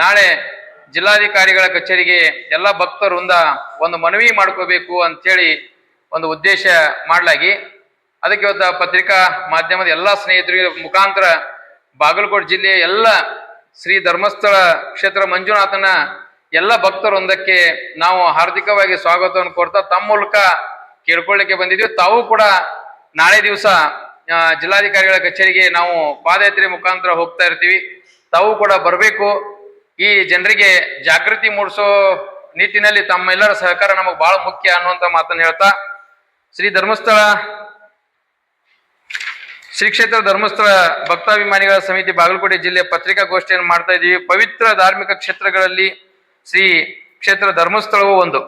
ನಾಳೆ ಜಿಲ್ಲಾಧಿಕಾರಿಗಳ ಕಚೇರಿಗೆ ಎಲ್ಲ ಭಕ್ತರಿಂದ ಒಂದು ಮನವಿ ಮಾಡ್ಕೋಬೇಕು ಅಂತೇಳಿ ಒಂದು ಉದ್ದೇಶ ಮಾಡಲಾಗಿ. ಅದಕ್ಕೆ ಇವತ್ತು ಪತ್ರಿಕಾ ಮಾಧ್ಯಮದ ಎಲ್ಲ ಸ್ನೇಹಿತರಿಗೆ ಮುಖಾಂತರ ಬಾಗಲಕೋಟೆ ಜಿಲ್ಲೆಯ ಎಲ್ಲ ಶ್ರೀ ಧರ್ಮಸ್ಥಳ ಕ್ಷೇತ್ರ ಮಂಜುನಾಥನ ಎಲ್ಲ ಭಕ್ತರೊಂದಕ್ಕೆ ನಾವು ಹಾರ್ದಿಕವಾಗಿ ಸ್ವಾಗತವನ್ನು ಕೋರ್ತಾ ತಮ್ಮ ಮೂಲಕ ಕೇಳ್ಕೊಳ್ಳಿಕ್ಕೆ ಬಂದಿದ್ದೀವಿ. ತಾವು ಕೂಡ ನಾಳೆ ದಿವಸ ಜಿಲ್ಲಾಧಿಕಾರಿಗಳ ಕಚೇರಿಗೆ ನಾವು ಪಾದಯಾತ್ರೆ ಮುಖಾಂತರ ಹೋಗ್ತಾ ಇರ್ತೀವಿ. ತಾವು ಕೂಡ ಬರಬೇಕು. ಈ ಜನರಿಗೆ ಜಾಗೃತಿ ಮೂಡಿಸೋ ನಿಟ್ಟಿನಲ್ಲಿ ತಮ್ಮೆಲ್ಲರ ಸಹಕಾರ ನಮಗೆ ಬಹಳ ಮುಖ್ಯ ಅನ್ನುವಂತ ಮಾತನ್ನು ಹೇಳ್ತಾ, ಶ್ರೀ ಧರ್ಮಸ್ಥಳ, ಶ್ರೀ ಕ್ಷೇತ್ರ ಧರ್ಮಸ್ಥಳ ಭಕ್ತಾಭಿಮಾನಿಗಳ ಸಮಿತಿ ಬಾಗಲಕೋಟೆ ಜಿಲ್ಲೆ ಪತ್ರಿಕಾಗೋಷ್ಠಿಯನ್ನು ಮಾಡ್ತಾ ಇದ್ದೀವಿ. ಪವಿತ್ರ ಧಾರ್ಮಿಕ ಕ್ಷೇತ್ರಗಳಲ್ಲಿ ಶ್ರೀ ಕ್ಷೇತ್ರ ಧರ್ಮಸ್ಥಳವೂ ಒಂದು.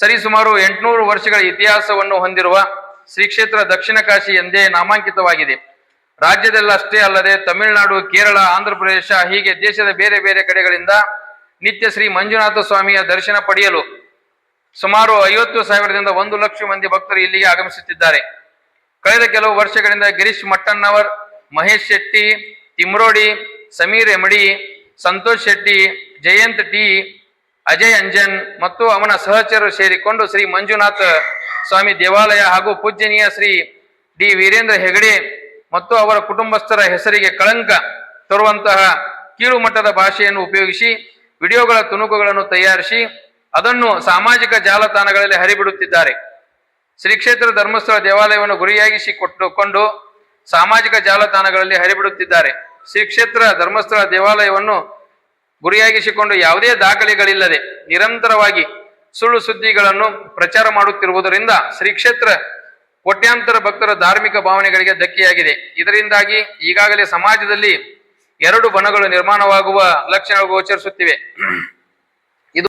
ಸರಿ ಸುಮಾರು ಎಂಟುನೂರು ವರ್ಷಗಳ ಇತಿಹಾಸವನ್ನು ಹೊಂದಿರುವ ಶ್ರೀ ಕ್ಷೇತ್ರ ದಕ್ಷಿಣ ಕಾಶಿ ಎಂದೇ ನಾಮಾಂಕಿತವಾಗಿದೆ. ರಾಜ್ಯದಲ್ಲಿ ಅಷ್ಟೇ ಅಲ್ಲದೆ ತಮಿಳುನಾಡು, ಕೇರಳ, ಆಂಧ್ರಪ್ರದೇಶ, ಹೀಗೆ ದೇಶದ ಬೇರೆ ಬೇರೆ ಕಡೆಗಳಿಂದ ನಿತ್ಯ ಶ್ರೀ ಮಂಜುನಾಥ ಸ್ವಾಮಿಯ ದರ್ಶನ ಪಡೆಯಲು ಸುಮಾರು ಐವತ್ತು ಸಾವಿರದಿಂದ ಒಂದು ಲಕ್ಷ ಮಂದಿ ಭಕ್ತರು ಇಲ್ಲಿಗೆ ಆಗಮಿಸುತ್ತಿದ್ದಾರೆ. ಕಳೆದ ಕೆಲವು ವರ್ಷಗಳಿಂದ ಗಿರೀಶ್ ಮಟ್ಟಣ್ಣವರ್, ಮಹೇಶ್ ಶೆಟ್ಟಿ, ತಿಮ್ರೋಡಿ, ಸಮೀರ್ ಎಮಡಿ, ಸಂತೋಷ್ ಶೆಟ್ಟಿ, ಜಯಂತ್ ಟಿ, ಅಜಯ್ ಅಂಜನ್ ಮತ್ತು ಅವನ ಸಹಚರರು ಸೇರಿಕೊಂಡು ಶ್ರೀ ಮಂಜುನಾಥ ಸ್ವಾಮಿ ದೇವಾಲಯ ಹಾಗೂ ಪೂಜ್ಯನೀಯ ಶ್ರೀ ಡಿ ವೀರೇಂದ್ರ ಹೆಗಡೆ ಮತ್ತು ಅವರ ಕುಟುಂಬಸ್ಥರ ಹೆಸರಿಗೆ ಕಳಂಕ ತರುವಂತಹ ಕೀಳು ಮಟ್ಟದ ಭಾಷೆಯನ್ನು ಉಪಯೋಗಿಸಿ ವಿಡಿಯೋಗಳ ತುಣುಕುಗಳನ್ನು ತಯಾರಿಸಿ ಅದನ್ನು ಸಾಮಾಜಿಕ ಜಾಲತಾಣಗಳಲ್ಲಿ ಹರಿಬಿಡುತ್ತಿದ್ದಾರೆ. ಶ್ರೀ ಕ್ಷೇತ್ರ ಧರ್ಮಸ್ಥಳ ದೇವಾಲಯವನ್ನು ಗುರಿಯಾಗಿಸಿ ಕೊಟ್ಟುಕೊಂಡು ಸಾಮಾಜಿಕ ಜಾಲತಾಣಗಳಲ್ಲಿ ಹರಿಬಿಡುತ್ತಿದ್ದಾರೆ. ಶ್ರೀ ಕ್ಷೇತ್ರ ಧರ್ಮಸ್ಥಳ ದೇವಾಲಯವನ್ನು ಗುರಿಯಾಗಿಸಿಕೊಂಡು ಯಾವುದೇ ದಾಖಲೆಗಳಿಲ್ಲದೆ ನಿರಂತರವಾಗಿ ಸುಳ್ಳು ಸುದ್ದಿಗಳನ್ನು ಪ್ರಚಾರ ಮಾಡುತ್ತಿರುವುದರಿಂದ ಶ್ರೀ ಕ್ಷೇತ್ರ ಕೋಟ್ಯಾಂತರ ಭಕ್ತರ ಧಾರ್ಮಿಕ ಭಾವನೆಗಳಿಗೆ ಧಕ್ಕೆಯಾಗಿದೆ. ಇದರಿಂದಾಗಿ ಈಗಾಗಲೇ ಸಮಾಜದಲ್ಲಿ ಎರಡು ಬಣಗಳು ನಿರ್ಮಾಣವಾಗುವ ಲಕ್ಷಣಗಳು ಗೋಚರಿಸುತ್ತಿವೆ.